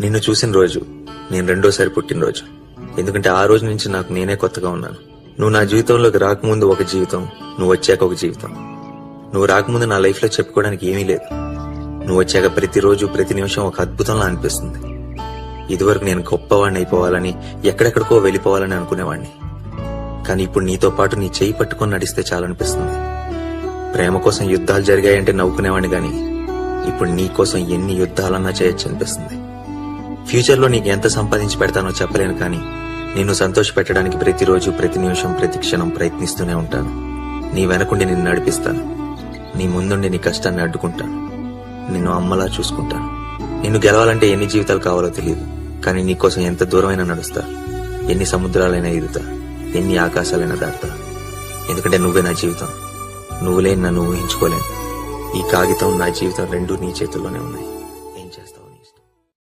నిన్ను చూసిన రోజు నేను రెండోసారి పుట్టినరోజు. ఎందుకంటే ఆ రోజు నుంచి నాకు నేనే కొత్తగా ఉన్నాను. నువ్వు నా జీవితంలోకి రాకముందు ఒక జీవితం నువ్వు వచ్చాక ఒక జీవితం. నువ్వు రాకముందు నా లైఫ్లో చెప్పుకోవడానికి ఏమీ లేదు. నువ్వు వచ్చాక ప్రతిరోజు ప్రతి నిమిషం ఒక అద్భుతంలా అనిపిస్తుంది. ఇదివరకు నేను గొప్పవాడిని అయిపోవాలని ఎక్కడెక్కడికో వెళ్ళిపోవాలని అనుకునేవాడిని. కానీ ఇప్పుడు నీతో పాటు నీ చేయి పట్టుకొని నడిస్తే చాలనిపిస్తుంది. ప్రేమ కోసం యుద్ధాలు జరిగాయంటే నవ్వుకునేవాడిని కానీ ఇప్పుడు నీ కోసం ఎన్ని యుద్ధాలన్నా చేయొచ్చు అనిపిస్తుంది ఫ్యూచర్లో నీకు ఎంత సంపాదించి పెడతానో చెప్పలేను కానీ నిన్ను సంతోష పెట్టడానికి ప్రతిరోజు ప్రతి నిమిషం ప్రతి క్షణం ప్రయత్నిస్తూనే ఉంటాను. నీ వెనకుండి నిన్ను నడిపిస్తాను. నీ ముందుండి నీ కష్టాన్ని అడ్డుకుంటాను. నిన్ను అమ్మలా చూసుకుంటాను. నిన్ను గెలవాలంటే ఎన్ని జీవితాలు కావాలో తెలియదు కానీ నీకోసం ఎంత దూరమైనా నడుస్తా. ఎన్ని సముద్రాలైనా ఎదుతా ఎన్ని ఆకాశాలైనా దాటుతా. ఎందుకంటే నువ్వే నా జీవితం. నువ్వులే నన్ను ఊహించుకోలేను. ఈ కాగితం నా జీవితం రెండూ నీ చేతుల్లోనే ఉన్నాయి.